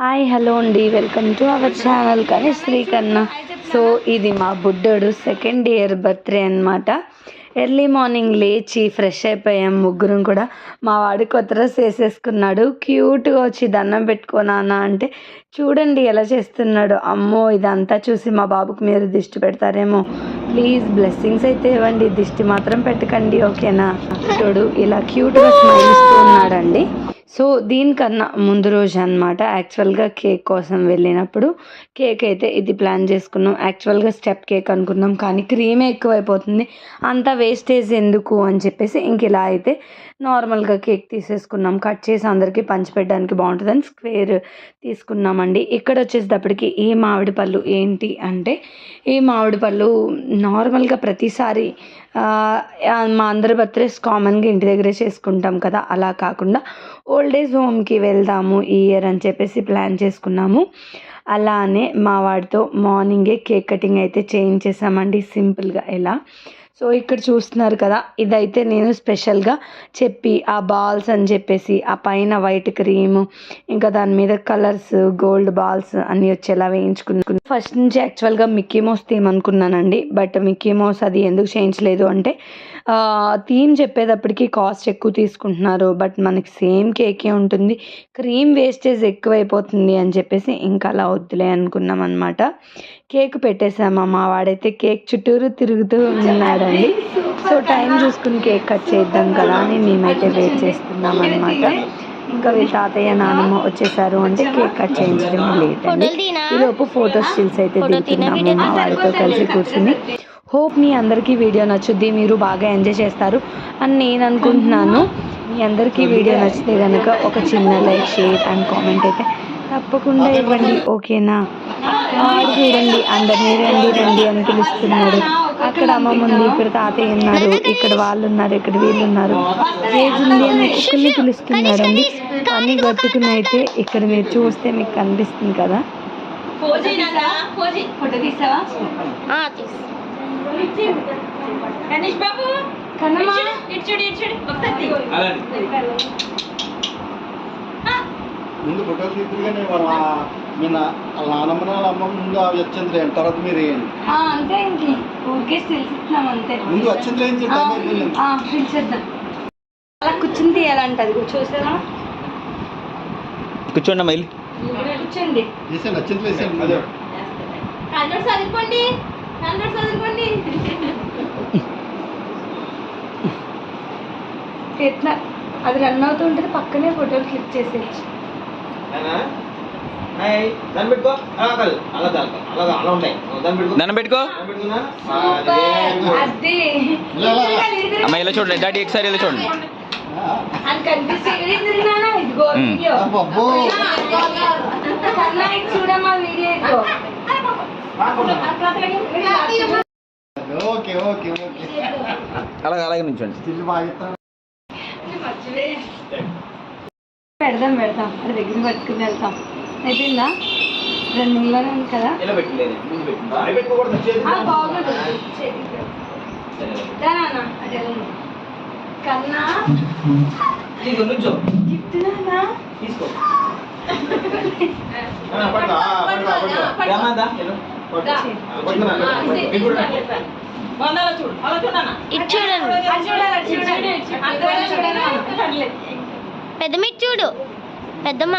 Hi hello అండి. Welcome to our channel కానీ Srikanna so ఇది మా బుడ్డోడు సెకండ్ ఇయర్ బర్త్డే అన్నమాట. ఎర్లీ మార్నింగ్ లేచి ఫ్రెష్ అయిపోయాం ముగ్గురం కూడా. మా వాడు కొత్త డ్రెస్ వేసేసుకున్నాడు. క్యూట్గా వచ్చి దండం పెట్టుకోనానా అంటే చూడండి ఎలా చేస్తున్నాడు. అమ్మో ఇదంతా చూసి మా బాబుకి మీరు దిష్టి పెడతారేమో. ప్లీజ్ బ్లెస్సింగ్స్ అయితే ఇవ్వండి. దిష్టి మాత్రం పెట్టకండి ఓకేనా? చూడు ఇలా క్యూట్గా స్మైల్ ఇస్తూ ఉన్నాడండి. సో దీనికన్నా ముందు రోజు అనమాట యాక్చువల్గా కేక్ కోసం వెళ్ళినప్పుడు కేక్ అయితే ఇది ప్లాన్ చేసుకున్నాం. యాక్చువల్గా స్టెప్ కేక్ అనుకున్నాం కానీ క్రీమే ఎక్కువైపోతుంది. అంత వేస్టేజ్ ఎందుకు అని చెప్పేసి ఇంక ఇలా అయితే నార్మల్గా కేక్ తీసేసుకున్నాం. కట్ చేసి అందరికీ పంచిపెట్టడానికి బాగుంటుందని స్క్వేర్ తీసుకున్నామండి. ఇక్కడ వచ్చేటప్పటికి ఈ మామిడి పళ్ళు ఏంటి అంటే ఈ మామిడి పళ్ళు నార్మల్గా ప్రతిసారి మా అందరి బర్త్డేస్ కామన్గా ఇంటి దగ్గరే చేసుకుంటాం కదా. అలా కాకుండా ఓల్డ్ ఏజ్ హోమ్కి వెళ్దాము ఈ ఇయర్ అని చెప్పేసి ప్లాన్ చేసుకున్నాము. అలానే మా వాడితో మార్నింగే కేక్ కటింగ్ అయితే చేయించేసామండి సింపుల్గా. ఎలా? సో ఇక్కడ చూస్తున్నారు కదా ఇదైతే నేను స్పెషల్గా చెప్పి ఆ బాల్స్ అని చెప్పేసి ఆ పైన వైట్ క్రీమ్ ఇంకా దాని మీద కలర్స్ గోల్డ్ బాల్స్ అన్నీ వచ్చేలా వేయించుకున్నాను. ఫస్ట్ నుంచి యాక్చువల్గా మిక్కీ మౌస్ థీమ్ అనుకున్నానండి బట్ మిక్కీ మౌస్ అది ఎందుకు చేయించలేదు అంటే థీమ్ చెప్పేటప్పటికి కాస్ట్ ఎక్కువ తీసుకుంటున్నారు బట్ మనకి సేమ్ కేకే ఉంటుంది క్రీమ్ వేస్టేజ్ ఎక్కువైపోతుంది అని చెప్పేసి ఇంకా అలా వద్దులే అనుకున్నాం అనమాట కేక్ పెట్టేసామా మా వాడైతే కేక్ చుట్టూరు తిరుగుతూ ఉన్నాడండి. సో టైం చూసుకుని కేక్ కట్ చేద్దాం కదా అని మేమైతే వెయిట్ చేస్తున్నాం అనమాట ఇంకా వీళ్ళ తాతయ్య నాన్నమ్మ వచ్చేసారు అంటే కేక్ కట్ చేయించడం లేట్ అండి. ఈలోపు ఫోటో స్టిల్స్ అయితే దిగుతున్నాము మా వాడితో కలిసి కూర్చుని. హోప్ మీ అందరికీ వీడియో నచ్చుద్ది. మీరు బాగా ఎంజాయ్ చేస్తారు అని నేను అనుకుంటున్నాను. మీ అందరికీ వీడియో నచ్చితే కనుక ఒక చిన్న లైక్ షేర్ అండ్ కామెంట్ అయితే తప్పకుండా ఇవ్వండి ఓకేనా? వాడు చూడండి అందరినీ రండి రండి అని పిలుస్తున్నాడు. అక్కడ అమ్మమ్మ ఉంది ఇక్కడ తాతయ్య ఉన్నారు ఇక్కడ వాళ్ళు ఉన్నారు ఇక్కడ వీళ్ళు ఉన్నారు ఏజ్ ఉంది అని ఒక్కొక్కరిని పిలుస్తున్నాడండి పని కట్టుకుని అయితే ఇక్కడ మీరు చూస్తే మీకు కనిపిస్తుంది కదా? ఫోటో తీసావా? గణేష్ బాబు కన్నమ్మా. ఇటు చూడు ఇటు చూడు ఒకసారి తీ. ముందు ఫోటోలు తీసుకుని వాళ్ళ మీ వాళ్ళ నాన్నమ్మ వాళ్ళ అమ్మ ముందు అవి వచ్చింది తర్వాత మీరు వేయండి ఆ, అంతే ఇంక ఓకే తెలుస్తున్నాం అంతే. ముందు వచ్చింది అయిపోయింది ఆ, పిలిచేద్దాం అలా కూర్చుని తీయాలంటది చూసారా కూర్చోండి మైల్ కూర్చోండి. వచ్చింది అదే కన్నడ చదువుకోండి. కన్నడ చదువుకోండి. ఎట్లా? అది రన్ అవుతూ ఉంటుంది పక్కనే ఫోటోలు క్లిక్ చేసేయచ్చు. దాన్ని పెట్టుకో. అలా కాదు అలా దాన్ని పెట్టుకో. పెట్టుకో. అది. ఇలా. అమ్మ చూడండి. డాడీ ఒకసారి ఇలా చూడండి. Okay okay okay. అలాగే అలాగే నుంచోండి. పెడదాం పెడదాం. అది దగ్గర పట్టుకుని వెళ్తాం. అయిపోయిందా? రన్నింగ్లోనే ఉంది కదా? బాగోదు. కన్నా నాన్న? తీసుకో. చూడండి. ఇటు చూడు. పెద్దమ్మ.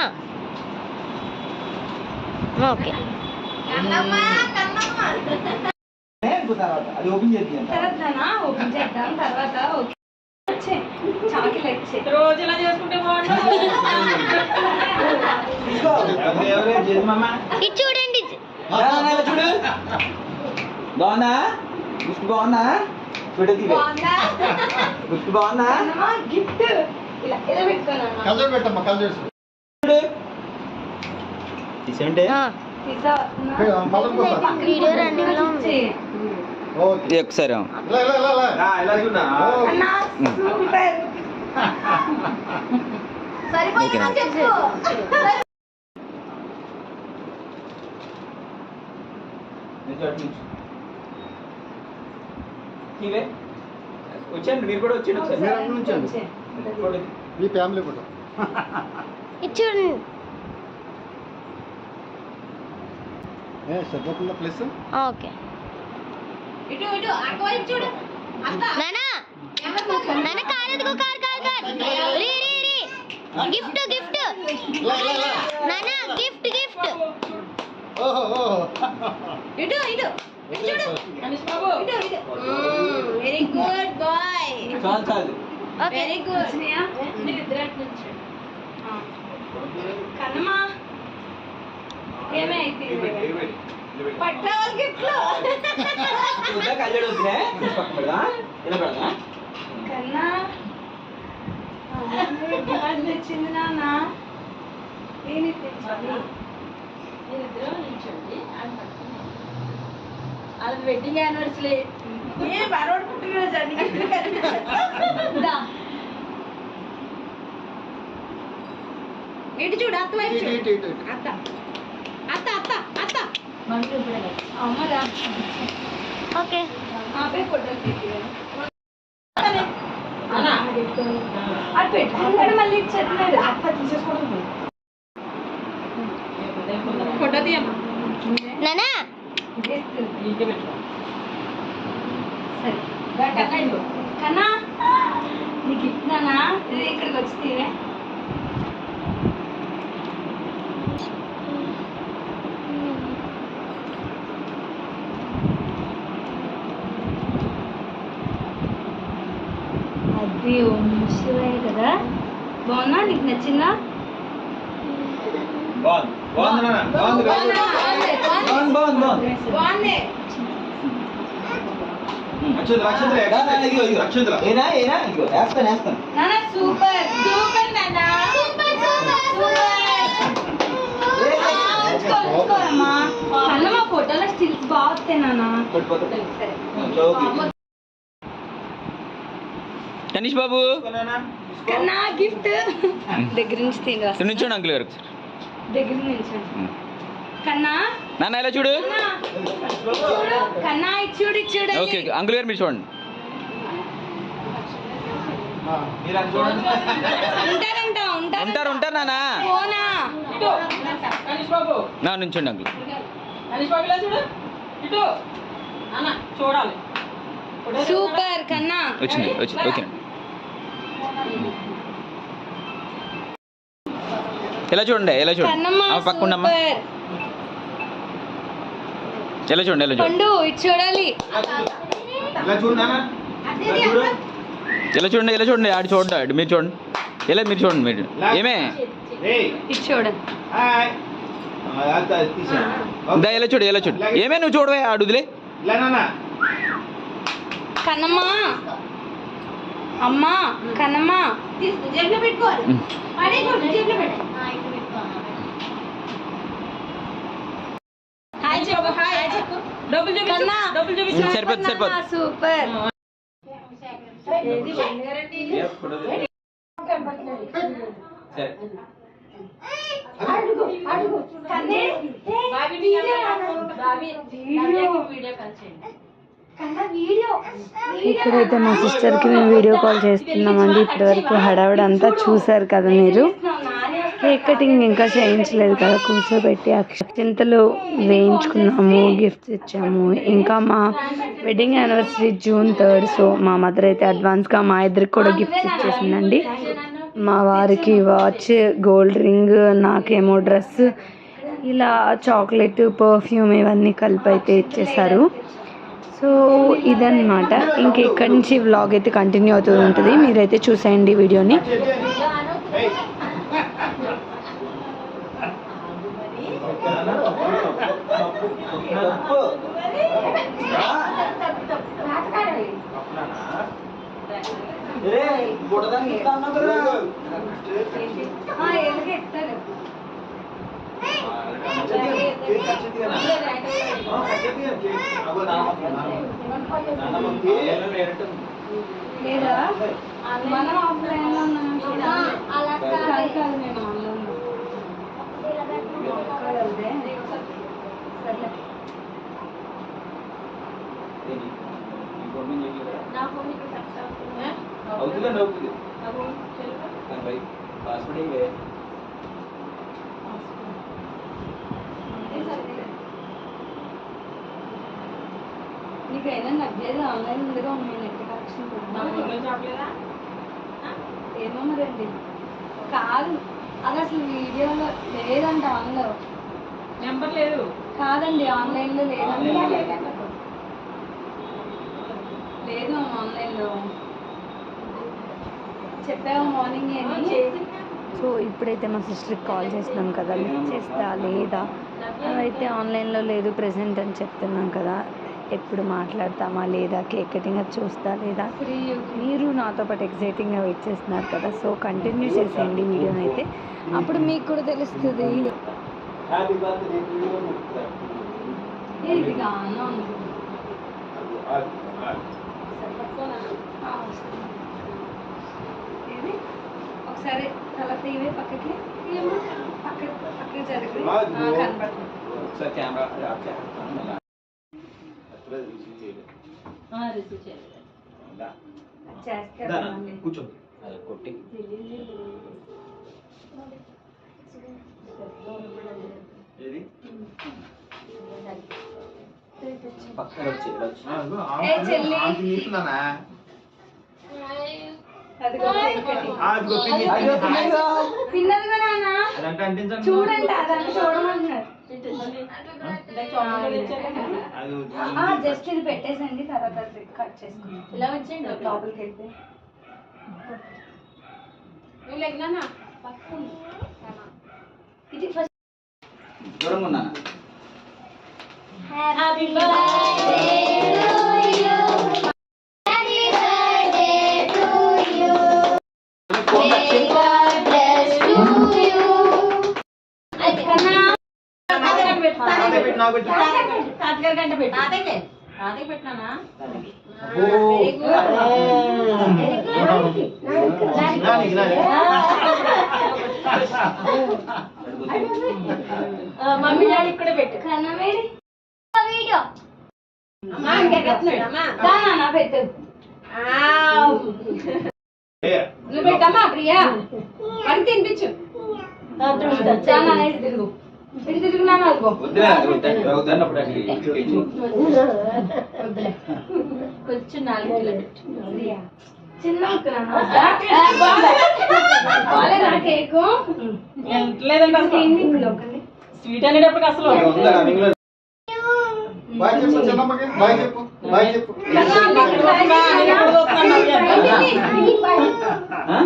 ఓకే. చేసుకుంటే బాగుంటుంది చూడండి. ఇలా చూడు బాగుందా? గుర్తు బాగుందా? చూడు తీవే గుర్తు బాగుందా? గిఫ్ట్. ఇలా ఇలా పెట్టుకున్నాను పెట్టమ్మా. వీడియో రన్నింగ్లో ఉంది. ఇది ఒకసారి వచ్చాను మీరు కూడా వచ్చాడు మీ ఫ్యామిలీ ఇటు చూడండి. ఏ సరిపోతుందా ప్లస్? ఓకే. ఇటు ఇటు అక్క వైపు చూడు. అత్త నానా! నాన్న కార్ ఎదుగు కార్ కార్ కార్. రీ రీ రీ గిఫ్ట్ గిఫ్ట్. నానా గిఫ్ట్ గిఫ్ట్. ఓహో ఇటు ఇటు. ఇటు చూడు. గణేష్ బాబు ఇటు. ఇటు వెరీ గుడ్ బాయ్. చాలు చాలు. వెరీ గుడ్ వచ్చినాయా? మీరు ఇద్దరు అటు నుంచి. ఆ. కన్నమ్మా ఏమే అయిపోయింది పట్టాలి గిఫ్ట్లు చూద్దా కళ్యాణ్ వద్దులే పక్కన పెడదా? ఇలా పెడదా? కన్నా? తెచ్చింది నాన్న. నేను తెచ్చాను మీరిద్దరు నిల్చోండి. అది వెడ్డింగ్ యానివర్సరీ ఏ బరోడు పుట్టినరోజు అండి. ఇటు చూడు అత్త వైపు చూడు. అత్త. అత్త అత్త అత్త. అమ్మరా ఓకే. ఆపే ఫోటో తీయమ్మా. నానా ఇంకే పెట్టుకో సరే కన్నా ఇటు కన్నా నీకు ఇస్తున్నానా ఇది ఇక్కడికి వచ్చి తీరే అది ఉంచులే కదా బాగున్నా నీకు నచ్చిందా బాగుంది బాగుంది నాన్న బాగుంది బాగుంది బాగుంది బాగుంది బాగుంది బాగుంది అక్షంతలు అక్షంతలు అక్షంతలు. ఏనా ఏనా? ఇదిగో వేస్తాను వేస్తాను. నాన్న సూపర్. సూపర్ నాన్న. ఉంచుకోరమ్మా కన్నా మా ఫోటోలో స్టిల్స్ బాగుతాయి సరే. గణేష్ బాబు. కన్నా గిఫ్ట్. దగ్గర నుంచి తిని. నుంచోండి అంకుల్ గారు. దగ్గర నుంచి. కన్నా? నాన్న ఇలా చూడు? కన్నా, చూడు చూడు ఓకే అంకుల్ గారు మీరు చూడండి. ఉంటారు ఉంటారు బాబు. నా నుంచోండి అంకుల్. చూడాలి. సూపర్ కన్నా. వచ్చింది వచ్చింది. ఓకే. ఇలా చూడండి ఇలా చూడండి? కన్నమ్మ ఆ, పక్క ఉండమ్మా సూపర్. ఇలా చూడండి ఇలా చూడండి? చూడాలి. ఇలా చూడండి ఇలా చూడండి? ఆడు చూడండి ఆడు మీరు చూడండి. ఇలా మీరు చూడండి మీరు ఏమే? చూడండి ఇలా చూడు. ఇలా చూడు ఏమే నువ్వు చూడవే ఆడు వదిలే. ఇలా నాన్న. కన్నమ్మా. అమ్మా ఉమ్, సరిపోద్ది సరిపోద్ది. సూపర్. వీడియో కాల్ చేయండి. ఇక్కడైతే మా సిస్టర్కి మేము వీడియో కాల్ చేస్తున్నామండి. ఇప్పటివరకు హడావిడి అంతా చూసారు కదా మీరు. కేక్ కటింగ్ ఇంకా చేయించలేదు కదా. కూర్చోబెట్టి అక్షంతలు వేయించుకున్నాము గిఫ్ట్స్ ఇచ్చాము. ఇంకా మా wedding anniversary June third so మా మదర్ అయితే అడ్వాన్స్గా మా ఇద్దరికి కూడా గిఫ్ట్స్ ఇచ్చేసిందండి. మా వారికి వాచ్ గోల్డ్ రింగ్ నాకేమో డ్రెస్ ఇలా చాక్లెట్ పర్ఫ్యూమ్ ఇవన్నీ కలిపి అయితే ఇచ్చేసారు. సో ఇదన్నమాట. ఇంక ఇక్కడి నుంచి వ్లాగ్ అయితే కంటిన్యూ అవుతూ ఉంటుంది. మీరైతే చూసేయండి వీడియోని. ఏయ్. లేదా మనం ఆఫ్లైన్లో ఉన్నాం అలా కాదు కాదు మేము ఆన్లైన్లో ఉన్నాం. కాదదే. సర్లే. ఏంటి? ఈ ఫోన్ మీద ఇవే మీకైనా నవ్వేది ఆన్లైన్ ముందుగా ఉన్నాయి నెట్ కనెక్షన్ ఏమో మరండి. కాదు అది అసలు వీడియోలో లేదంట ఆన్లో నెంబర్ లేదు. కాదండి ఆన్లైన్లో లేదండి లేదు. ఆన్లైన్లో చెప్పావు మార్నింగ్ అని సో ఇప్పుడైతే మా సిస్టర్కి కాల్ చేస్తున్నాం కదా లిఫ్ట్ చేస్తా లేదా? అదైతే ఆన్లైన్లో లేదు ప్రెసెంట్ అని చెప్తున్నాం కదా. ఎప్పుడు మాట్లాడతామా లేదా కేక్ కటింగ్ అది చూస్తా లేదా? మీరు నాతో పాటు ఎగ్జైటింగ్గా వెయిట్ చేస్తున్నారు కదా సో కంటిన్యూ చేసేయండి వీడియోని అయితే. అప్పుడు మీకు కూడా తెలుస్తుంది. ఒకసారి తల తీవే పక్కకి. పక్కకి జరిగి రాజు. కనపడుతుంది ఒకసారి కెమెరా ఆఫ్ చేస్తాను మళ్ళా. అప్పుడే రిసీవ్ చేయలేదు చేస్తారు దానా, మళ్ళీ. కూర్చో కొట్టి పక్కన వచ్చి చెల్లి. చూడండి అదంతా చూడమంటున్నారు అది ఆ, జస్ట్ ఇది పెట్టేసండి తర్వాత కట్ చేసుకోండి ఇలా వచ్చేయండి. లోపలికి వెళ్తే. నువ్వు లెగ్నా ఇది ఫస్ట్ దూరంగా ఉన్నానా? హ్యాపీ ఫోన్ నాకు పెట్టు. తాతగారి గంట పెట్టు. తాతయ్య తాతయ్య పెట్టినానా. మమ్మీ డాడీ ఇక్కడ పెట్టు. కన్నమేడి. వీడియో. అమ్మా ఇంకా పెట్టినాడు అమ్మా. దా నాన్న పెట్టు. ఏ, నువ్వు పెట్టమ్మా ప్రియా. అని తినిపించు. ఇటు తిరుగు. కొంచెం నాలుగు చిన్న స్వీట్ అనేటప్పుడు అసలు ఇక్కడ ఉందా రన్నింగ్లో? బాయ్ చెప్పు చిన్నమ్మకి. బాయ్ చెప్పు బాయ్ చెప్పు. ఆ?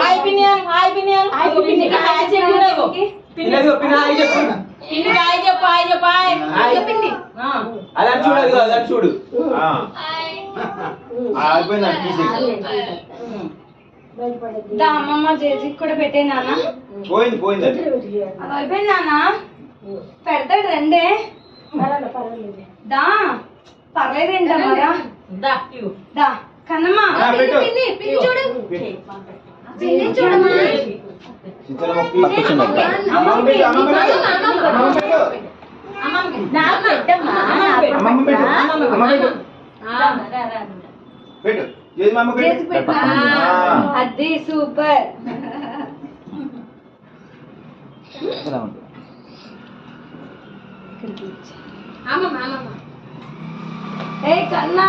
హాయ్ పిన్యాలు హాయ్ హాయ్. పిన్ని. అది అటు చూడు అమ్మమ్మ చేతికి కూడా పెట్టే నాన్న. పోయింది పోయింది అది. అయిపోయింది నాన్న. పెడతాడు రండే. దా పర్లేదేంటమ్మా దా ఇగో దా కన్నమ్మ. చూడు. చూడమ్మా. అది సూపర్ ఏ కన్నా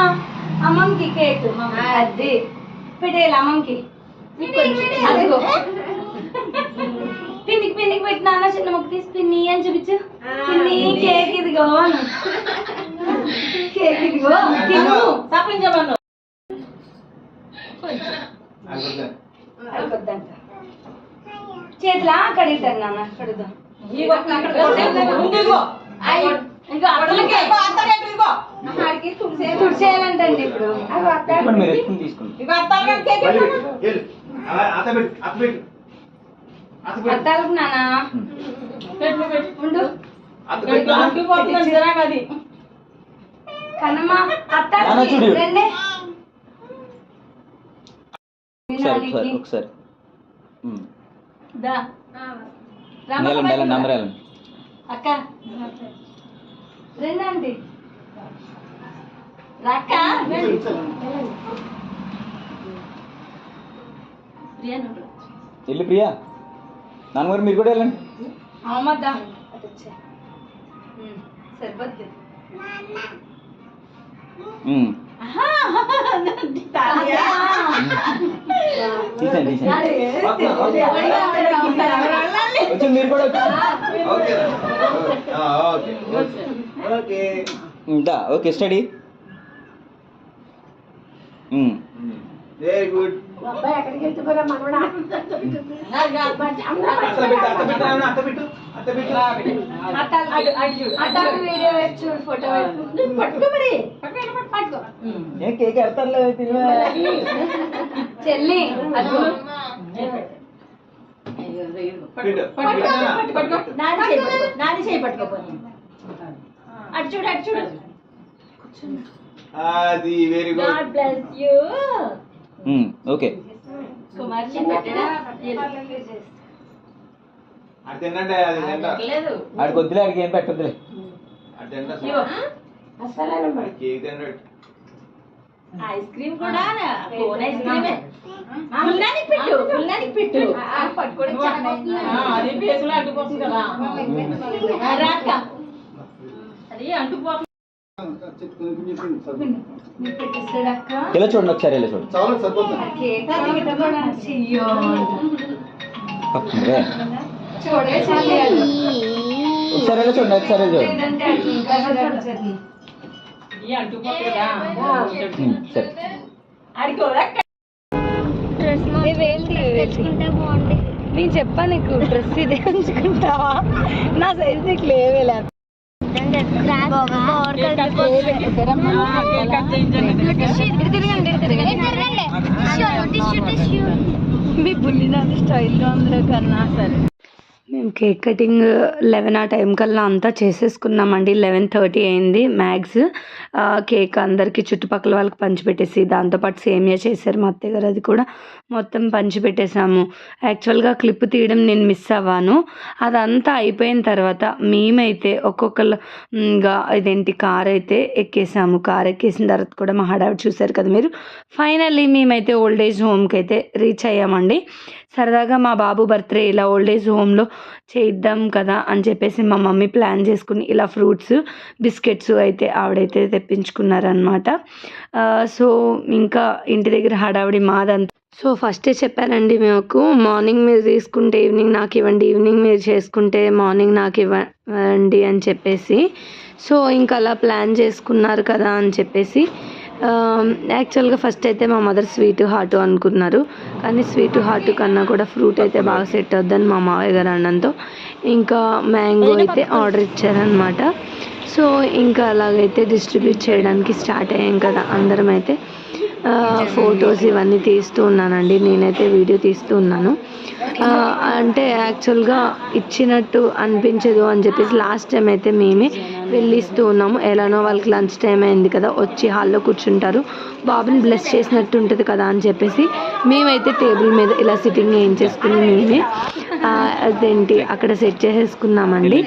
అమ్మమ్మకి కేక్. అది. పెట్టేయాలి అమ్మమ్మకి అదిగో. పిండికి పిండికి పెట్టినా చిన్న ముక్క తీసి పిన్ని అని చూపించు. పిన్ని కేక్ ఇదిగో అను. కేక్ ఇదిగో తిను. తప్పించమను చేతిలా కడుగుతాను నాన్న కడుగుదాం. తుడిచేయాలంటండి ఇప్పుడు ఇప్పుడు మీరు ఎత్తుకుని తీసుకోండి ఇగో అత్తలకి కేక్ మళ్ళీ పెట్టు. వెళ్ళు. అలా అత్త పెట్టు. అత్త పెట్టు అత్త పెట్టు. అత్తాలకు నాన్న పెట్టు. పెట్టు ఉండు అత్త పెట్టు. అంటుకోతుంది జరాగా అది. కన్నమ్మ నాన్న అత్తాలకి చూడు. రండి ఒకసారి ఒకసారి ఒకసారి. ఉమ్. దా. వెళ్ళండి వెళ్ళండి అందరూ వెళ్ళండి అక్క. రండి ఆంటీ రక్క వెళ్ళి ప్రియా. నాన్నగారు మీరు కూడా వెళ్ళండి. అమ్మద్దా సరిపోద్ది. మీరు కూడా వచ్చి. ఓకే. ఓకే. ఓకే. ఇంకా okay study. Very good video photo పట్టుకో మరి పట్టుకో పట్టుకో? కేక్ ఎడతారులే చెల్లి. నాది చేయి అటు చూడు అటు చూడు. అది very good God bless you okay ఆడికి వద్దులే ఆడికి ఏం తింటాడు ఐస్ క్రీమ్ కూడా కోన్ ఐస్ క్రీమే పుల్లానికి పెట్టు పట్టుకోవడం అది పేసులో అడ్డుకోసం కదా రాక అది అంటుకోసం ఇలా చూడండి ఒకసారి ఇలా చూడండి? ఒకసారి ఇలా చూడండి? ఒకసారి నేను చెప్పా నీకు డ్రెస్ ఇదే ఉంచుకుంటావా? నా సైజ్ నీకు లేవేలే. మీ స్టైల్లో అందరూ కన్నా సరే. మేము కేక్ కటింగ్ లెవెన్ ఆ టైం కల్లా అంతా చేసేసుకున్నామండి. లెవెన్ థర్టీ అయింది మ్యాక్స్ కేక్ అందరికీ చుట్టుపక్కల వాళ్ళకి పంచిపెట్టేసి దాంతోపాటు సేమియా చేశారు మా అత్తయ్య గారు. అది కూడా మొత్తం పంచిపెట్టేసాము యాక్చువల్గా క్లిప్ తీయడం నేను మిస్ అవ్వాను. అదంతా అయిపోయిన తర్వాత మేమైతే ఒక్కొక్కరు ఇదేంటి కార్ అయితే ఎక్కేసాము. కార్ ఎక్కేసిన తర్వాత కూడా మా హడావిడి చూశారు కదా మీరు. ఫైనల్లీ మేమైతే ఓల్డ్ ఏజ్ హోమ్కి అయితే రీచ్ అయ్యామండి. సరదాగా మా బాబు బర్త్డే ఇలా ఓల్డ్ ఏజ్ హోమ్లో చేద్దాం కదా అని చెప్పేసి మా మమ్మీ ప్లాన్ చేసుకుని ఇలా ఫ్రూట్స్ బిస్కెట్స్ అయితే ఆవిడైతే తెప్పించుకున్నారనమాట సో ఇంకా ఇంటి దగ్గర హడావిడి మాదంతా సో ఫస్టే చెప్పానండి మాకు మార్నింగ్ మీరు తీసుకుంటే ఈవినింగ్ నాకు ఇవ్వండి ఈవినింగ్ మీరు చేసుకుంటే మార్నింగ్ నాకు ఇవ్వండి అని చెప్పేసి. సో ఇంకా అలా ప్లాన్ చేసుకున్నారు కదా అని చెప్పేసి. యాక్చువల్గా ఫస్ట్ అయితే మా మదర్ స్వీట్ హాట్ అనుకున్నారు. కానీ స్వీట్ హాట్ కన్నా కూడా ఫ్రూట్ అయితే బాగా సెట్ అవుద్దని మా మావయ్య గారు అనడంతో ఇంకా మ్యాంగో అయితే ఆర్డర్ ఇచ్చారనమాట సో ఇంకా అలాగైతే డిస్ట్రిబ్యూట్ చేయడానికి స్టార్ట్ అయ్యాం కదా అందరం అయితే. ఫొటోస్ ఇవన్నీ తీస్తూ ఉన్నానండి. నేనైతే వీడియో తీస్తూ ఉన్నాను. అంటే యాక్చువల్గా ఇచ్చినట్టు అనిపించదు అని చెప్పేసి లాస్ట్ టైం అయితే మేమే వెళ్ళిస్తూ ఉన్నాము. ఎలానో వాళ్ళకి లంచ్ టైం అయింది కదా వచ్చి హాల్లో కూర్చుంటారు. బాబుని బ్లెస్ చేసినట్టు ఉంటుంది కదా అని చెప్పేసి మేమైతే టేబుల్ మీద ఇలా సిట్టింగ్ ఏం చేసుకుని మేమే అదేంటి అక్కడ సెట్ చేసేసుకున్నామండి.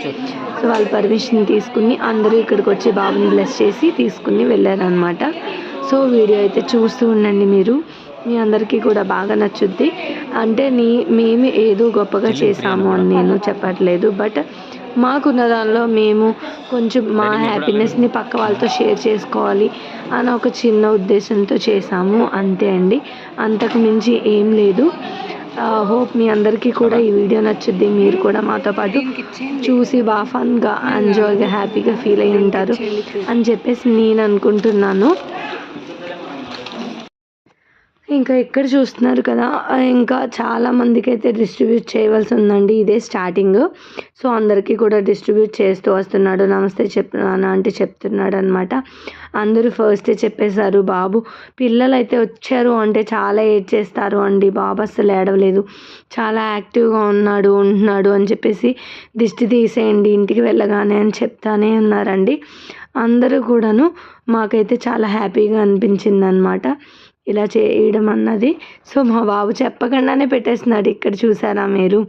సో వాళ్ళ పర్మిషన్ తీసుకుని అందరూ ఇక్కడికి వచ్చి బాబుని బ్లెస్ చేసి తీసుకుని వెళ్ళారనమాట సో వీడియో అయితే చూస్తూ ఉండండి మీరు. మీ అందరికీ కూడా బాగా నచ్చుద్ది. అంటే నీ మేము ఏదో గొప్పగా చేసాము అని నేను చెప్పట్లేదు. బట్ మాకున్న దానిలో మేము కొంచెం మా హ్యాపీనెస్ని పక్క వాళ్ళతో షేర్ చేసుకోవాలి అని ఒక చిన్న ఉద్దేశంతో చేసాము అంతే అండి. అంతకు మించి ఏం లేదు. హోప్ మీ అందరికీ కూడా ఈ వీడియో నచ్చుద్ది. మీరు కూడా మాతో పాటు చూసి బాగా ఫన్గా ఎంజాయ్గా హ్యాపీగా ఫీల్ అయి ఉంటారు అని చెప్పేసి నేను అనుకుంటున్నాను. ఇంకా ఇక్కడ చూస్తున్నారు కదా ఇంకా చాలామందికి అయితే డిస్ట్రిబ్యూట్ చేయవలసి ఉందండి. ఇదే స్టార్టింగ్ సో అందరికీ కూడా డిస్ట్రిబ్యూట్ చేస్తూ వస్తున్నాడు. నమస్తే చెప్తున్నాను అంటే చెప్తున్నాడు అనమాట అందరూ ఫస్టే చెప్పేశారు బాబు పిల్లలు అయితే వచ్చారు అంటే చాలా ఏడ్ చేస్తారు అండి. బాబు అస్సలు ఏడవలేదు. చాలా యాక్టివ్గా ఉన్నాడు ఉంటున్నాడు అని చెప్పేసి దిష్టి తీసేయండి ఇంటికి వెళ్ళగానే అని చెప్తానే ఉన్నారండి. అందరూ కూడాను మాకైతే చాలా హ్యాపీగా అనిపించింది అనమాట ఇలా చేయడం అన్నది. సో మా బాబు చెప్పకుండానే పెట్టేస్తున్నాడు. ఇక్కడ చూసారా మీరు?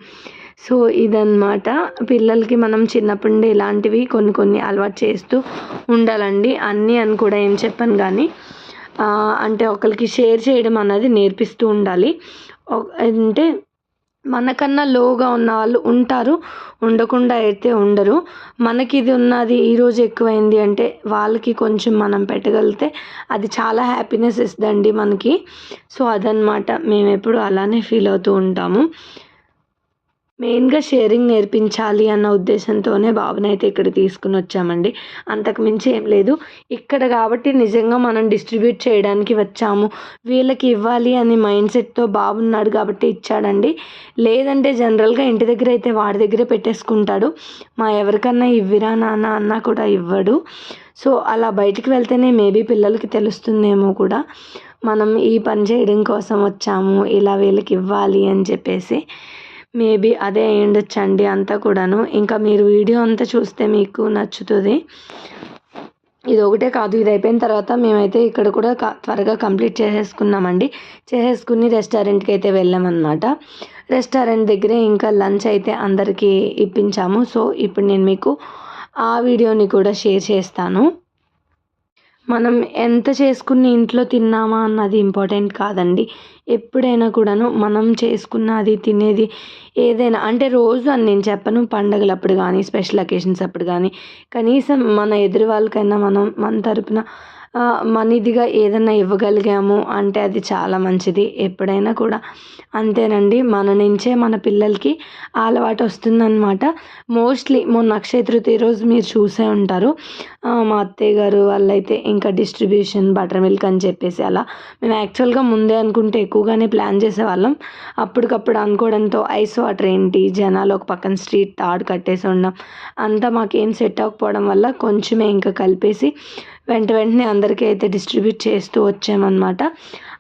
సో ఇదన్నమాట. పిల్లలకి మనం చిన్నప్పటి నుండి ఇలాంటివి కొన్ని కొన్ని అలవాటు చేస్తూ ఉండాలండి. అన్నీ అని కూడా ఏం చెప్పను కానీ అంటే ఒకరికి షేర్ చేయడం అన్నది నేర్పిస్తూ ఉండాలి. అంటే మనకన్నా లోగా ఉన్న వాళ్ళు ఉంటారు ఉండకుండా అయితే ఉండరు. మనకి ఇది ఉన్నది ఈరోజు ఎక్కువైంది అంటే వాళ్ళకి కొంచెం మనం పెట్టగలిగితే అది చాలా హ్యాపీనెస్ ఇస్తుందండి మనకి. సో అదనమాట మేము ఎప్పుడు అలానే ఫీల్ అవుతూ ఉంటాము. మెయిన్గా షేరింగ్ నేర్పించాలి అన్న ఉద్దేశంతోనే బాబుని అయితే ఇక్కడ తీసుకుని వచ్చామండి. అంతకు మించి ఏం లేదు. ఇక్కడ కాబట్టి నిజంగా మనం డిస్ట్రిబ్యూట్ చేయడానికి వచ్చాము. వీళ్ళకి ఇవ్వాలి అని మైండ్ సెట్తో బాబున్నాడు కాబట్టి ఇచ్చాడండి. లేదంటే జనరల్గా ఇంటి దగ్గర అయితే వాడి దగ్గరే పెట్టేసుకుంటాడు. మా ఎవరికన్నా ఇవ్విరా నాన్న అన్నా కూడా ఇవ్వడు. సో అలా బయటికి వెళ్తేనే మేబీ పిల్లలకి తెలుస్తుందేమో కూడా. మనం ఈ పని చేయడం కోసం వచ్చాము. ఇలా వీళ్ళకి ఇవ్వాలి అని చెప్పేసి. మేబీ అదే అయి అంతా కూడాను. ఇంకా మీరు వీడియో అంతా చూస్తే మీకు నచ్చుతుంది. ఇది ఒకటే కాదు ఇది అయిపోయిన తర్వాత మేమైతే ఇక్కడ కూడా త్వరగా కంప్లీట్ చేసేసుకున్నామండి. చేసేసుకుని రెస్టారెంట్కి అయితే వెళ్ళామన్నమాట. రెస్టారెంట్ దగ్గరే ఇంకా లంచ్ అయితే అందరికీ ఇప్పించాము. సో ఇప్పుడు నేను మీకు ఆ వీడియోని కూడా షేర్ చేస్తాను. మనం ఎంత చేసుకుని ఇంట్లో తిన్నామా అన్నది ఇంపార్టెంట్ కాదండి. ఎప్పుడైనా కూడాను మనం చేసుకున్నది తినేది ఏదైనా అంటే రోజు అని నేను చెప్పను పండగలప్పుడు కానీ స్పెషల్ అకేషన్స్ అప్పుడు కానీ కనీసం మన ఎదురు వాళ్ళకైనా మనం మన తరపున మనీదిగా ఏదైనా ఇవ్వగలిగాము అంటే అది చాలా మంచిది. ఎప్పుడైనా కూడా. అంతేనండి మన నుంచే మన పిల్లలకి అలవాటు వస్తుందన్నమాట. మోస్ట్లీ మొన్న అక్షయ తృతీయ రోజు మీరు చూసే ఉంటారు. మా అత్తయ్య గారు వాళ్ళైతే ఇంకా డిస్ట్రిబ్యూషన్ బటర్ మిల్క్ అని చెప్పేసి అలా. మేము యాక్చువల్గా ముందే అనుకుంటే ఎక్కువగానే ప్లాన్ చేసేవాళ్ళం. అప్పటికప్పుడు అనుకోవడంతో ఐస్ వాటర్ ఏంటి జనాలు ఒక పక్కన స్ట్రీట్ తాడు కట్టేసి ఉండడం అంతా మాకేం సెట్ అవ్వకపోవడం వల్ల కొంచెమే ఇంకా కలిపేసి వెంట వెంటనే అందరికీ అయితే డిస్ట్రిబ్యూట్ చేస్తూ వచ్చామన్నమాట.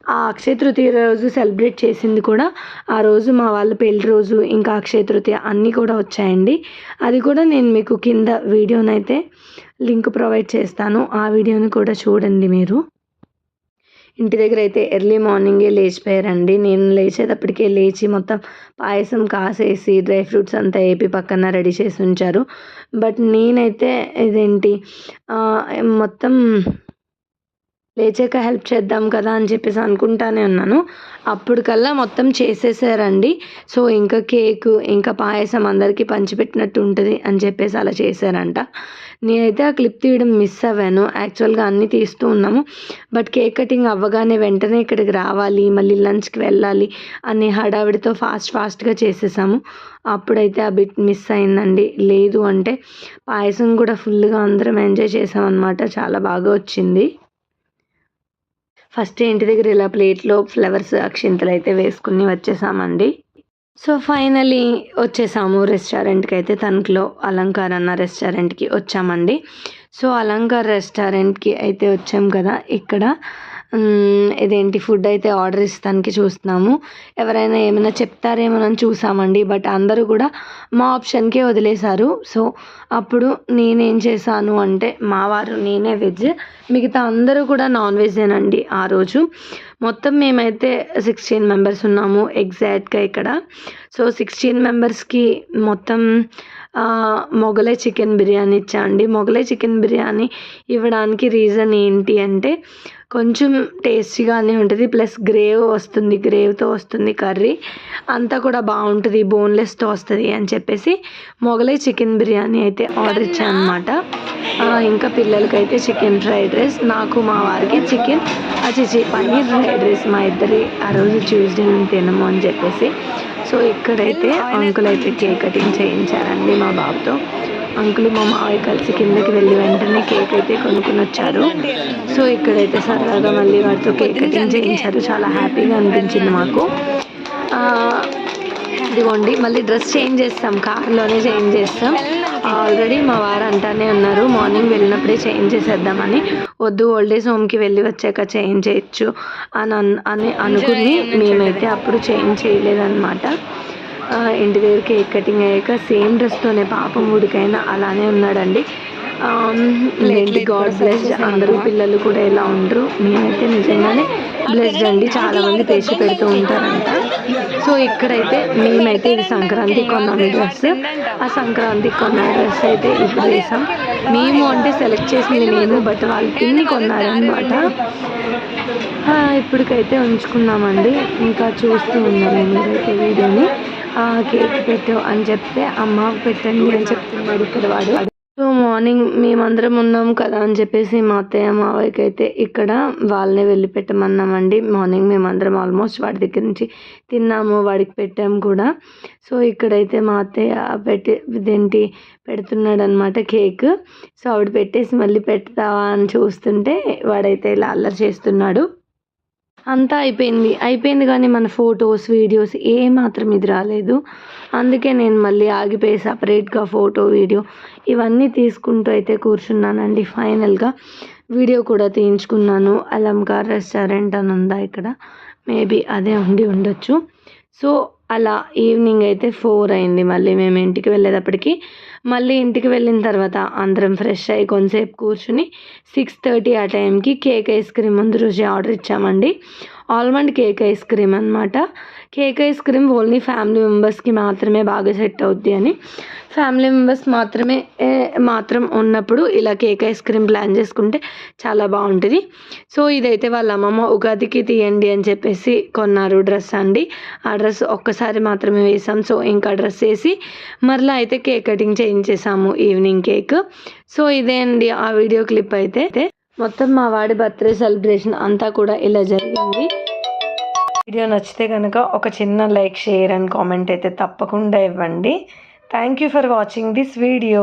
ఆ అక్షయ తృతీయ రోజు సెలబ్రేట్ చేసింది కూడా ఆ రోజు మా వాళ్ళ పెళ్ళి రోజు ఇంకా అక్షయ తృతీయ అన్నీ కూడా వచ్చాయండి. అది కూడా నేను మీకు కింద వీడియోనైతే లింక్ ప్రొవైడ్ చేస్తాను. ఆ వీడియోని కూడా చూడండి మీరు. ఇంటి దగ్గర అయితే ఎర్లీ మార్నింగే లేచిపోయారండి. నేను లేచేటప్పటికే లేచి మొత్తం పాయసం కాసేసి డ్రై ఫ్రూట్స్ అంతా వేపి పక్కన రెడీ చేసి ఉంచారు. బట్ నేనైతే ఇదేంటి మొత్తం లేచాక హెల్ప్ చేద్దాం కదా అని చెప్పేసి అనుకుంటానే ఉన్నాను. అప్పటికల్లా మొత్తం చేసేసారండి. సో ఇంకా కేక్ ఇంకా పాయసం అందరికీ పంచిపెట్టినట్టు ఉంటుంది అని చెప్పేసి అలా చేశారంట. నేనైతే ఆ క్లిప్ తీయడం మిస్ అవ్వాను. యాక్చువల్గా అన్నీ తీస్తూ ఉన్నాము. బట్ కేక్ కటింగ్ అవ్వగానే వెంటనే ఇక్కడికి రావాలి మళ్ళీ లంచ్కి వెళ్ళాలి అనే హడావిడితో ఫాస్ట్ ఫాస్ట్గా చేసేసాము. అప్పుడైతే ఆ బిట్ మిస్ అయిందండి. లేదు అంటే పాయసం కూడా ఫుల్గా అందరం ఎంజాయ్ చేసామన్నమాట. చాలా బాగా వచ్చింది. ఫస్ట్ ఇంటి దగ్గర ఇలా ప్లేట్లో ఫ్లవర్స్ అక్షింతలు అయితే వేసుకుని వచ్చేసామండి. సో ఫైనలీ వచ్చేసాము రెస్టారెంట్కి అయితే తణుకులో అలంకార్ అన్న రెస్టారెంట్కి వచ్చామండి. సో అలంకార్ రెస్టారెంట్కి అయితే వచ్చాం కదా. ఇక్కడ ఇదేంటి ఫుడ్ అయితే ఆర్డర్ ఇస్తానికి చూస్తున్నాము. ఎవరైనా ఏమైనా చెప్తారేమోనని చూసామండి బట్ అందరూ కూడా మా ఆప్షన్కే వదిలేశారు. సో అప్పుడు నేనేం చేశాను అంటే మా వారు నేనే వెజ్ మిగతా అందరూ కూడా నాన్ వెజేనండి ఆ రోజు. మొత్తం మేమైతే సిక్స్టీన్ మెంబర్స్ ఉన్నాము ఎగ్జాక్ట్గా ఇక్కడ. సో సిక్స్టీన్ మెంబర్స్కి మొత్తం మొగలై చికెన్ బిర్యానీ ఇచ్చా అండి మొగలై చికెన్ బిర్యానీ ఇవ్వడానికి రీజన్ ఏంటి అంటే కొంచెం టేస్టీగానే ఉంటుంది. ప్లస్ గ్రేవ్ వస్తుంది గ్రేవ్తో వస్తుంది కర్రీ. అంతా కూడా బాగుంటుంది బోన్లెస్తో వస్తుంది అని చెప్పేసి మొగలై చికెన్ బిర్యానీ అయితే ఆర్డర్ ఇచ్చాను అనమాట ఇంకా పిల్లలకైతే చికెన్ ఫ్రైడ్ రైస్ నాకు మా వారికి చికెన్ చిచి పన్నీర్ ఫ్రైడ్ రైస్ మా ఇద్దరి ఆ రోజు ట్యూస్డే మేము తినము అని చెప్పేసి. సో ఇక్కడైతే అంకుల్ అయితే కేక్ కటింగ్ చేయించారండి మా బాబుతో. అంకుల్ మా మావయ్య కలిసి కిందకి వెళ్ళి వెంటనే కేక్ అయితే కొనుక్కుని వచ్చారు. సో ఇక్కడైతే సరదాగా మళ్ళీ వాటితో కేక్ కటింగ్ చేయించారు. చాలా హ్యాపీగా అనిపించింది మాకు. ఇదిగోండి మళ్ళీ డ్రెస్ చేంజ్ చేస్తాం కార్లోనే చేంజ్ చేస్తాం. ఆల్రెడీ మా వారు అంటానే ఉన్నారు మార్నింగ్ వెళ్ళినప్పుడే చేంజ్ చేసేద్దామని. వద్దు ఓల్డేజ్ హోమ్కి వెళ్ళి వచ్చాక చేంజ్ చేయొచ్చు అని అని అనుకుని మేమైతే అప్పుడు చేంజ్ చేయలేదన్నమాట. ఇంటి దగ్గర కేక్ కటింగ్ అయ్యాక సేమ్ డ్రెస్తోనే పాపం ఉడికైనా అలానే ఉన్నాడండి. ఏంటి? గాడ్ బ్లెస్ అందరూ పిల్లలు కూడా ఇలా ఉండరు. మేమైతే నిజంగానే బ్లెస్డ్ అండి. చాలా మంది పేచి పెడుతూ ఉంటారంట. సో ఇక్కడైతే మేమైతే ఇది సంక్రాంతి కొన్నాం డ్రెస్. ఆ సంక్రాంతి కొన్న డ్రెస్ అయితే ఇప్పుడు వేసాం. మేము అంటే సెలెక్ట్ చేసింది మేము బట్ వాళ్ళు పిన్ని కొన్నారనమాట ఇప్పటికైతే ఉంచుకున్నామండి. ఇంకా చూస్తూ ఉన్నాము మీరైతే వీడియోని. కేక్ పెట్టు అని చెప్తే అమ్మ పెట్టండి అని చెప్తున్నాడు ఇక్కడ వాడు. సో మార్నింగ్ మేమందరం ఉన్నాం కదా అని చెప్పేసి మా అత్తయ్య మావయ్యకి అయితే ఇక్కడ వాళ్ళనే వెళ్ళి పెట్టమన్నామండి. మార్నింగ్ మేమందరం ఆల్మోస్ట్ వాడి దగ్గర నుంచి తిన్నాము వాడికి పెట్టాము కూడా. సో ఇక్కడైతే మా అత్తయ్య పెట్టి ఇదేంటి పెడుతున్నాడు అనమాట కేక్. సో ఆవిడ పెట్టేసి మళ్ళీ పెడతావా అని చూస్తుంటే వాడైతే ఇలా అల్లరి చేస్తున్నాడు. అంతా అయిపోయింది. అయిపోయింది కానీ మన ఫొటోస్ వీడియోస్ ఏ మాత్రం ఇది రాలేదు. అందుకే నేను మళ్ళీ ఆగిపోయి సపరేట్గా ఫోటో వీడియో ఇవన్నీ తీసుకుంటూ అయితే కూర్చున్నానండి. ఫైనల్గా వీడియో కూడా తీయించుకున్నాను. అలంకార్ రెస్టారెంట్ అని ఉందా ఇక్కడ? మేబీ అదే ఉండి ఉండొచ్చు. సో అలా ఈవినింగ్ అయితే ఫోర్ అయింది. మళ్ళీ మేము ఇంటికి వెళ్ళేటప్పటికి మళ్ళీ ఇంటికి వెళ్ళిన తర్వాత అందరం ఫ్రెష్ అయ్యి కొంతసేపు కూర్చుని సిక్స్ థర్టీ ఆ టైంకి కేక్ ఐస్ క్రీమ్ ముందు రోజు ఆర్డర్ ఇచ్చామండి. ఆల్మండ్ కేక్ ఐస్ క్రీమ్ అనమాట cake ice cream only family మెంబర్స్కి మాత్రమే బాగా సెట్ అవుద్ది అని ఫ్యామిలీ మెంబర్స్ మాత్రమే మాత్రం ఉన్నప్పుడు ఇలా కేక్ ఐస్ క్రీమ్ ప్లాన్ చేసుకుంటే చాలా బాగుంటుంది సో ఇదైతే వాళ్ళ అమ్మమ్మ ఉగాదికి తీయండి అని చెప్పేసి కొన్నారు డ్రెస్ అండి ఆ డ్రెస్ ఒక్కసారి మాత్రమే వేసాం సో ఇంకా డ్రెస్ వేసి మరలా అయితే కేక్ కటింగ్ చేయించేసాము ఈవినింగ్ కేక్ సో ఇదే అండి ఆ వీడియో క్లిప్ అయితే అయితే మొత్తం మా వాడి బర్త్డే సెలబ్రేషన్ అంతా కూడా ఇలా జరిగింది వీడియో నచ్చితే కనుక ఒక చిన్న లైక్ షేర్ అండ్ కామెంట్ అయితే తప్పకుండా ఇవ్వండి. Thank you for watching this video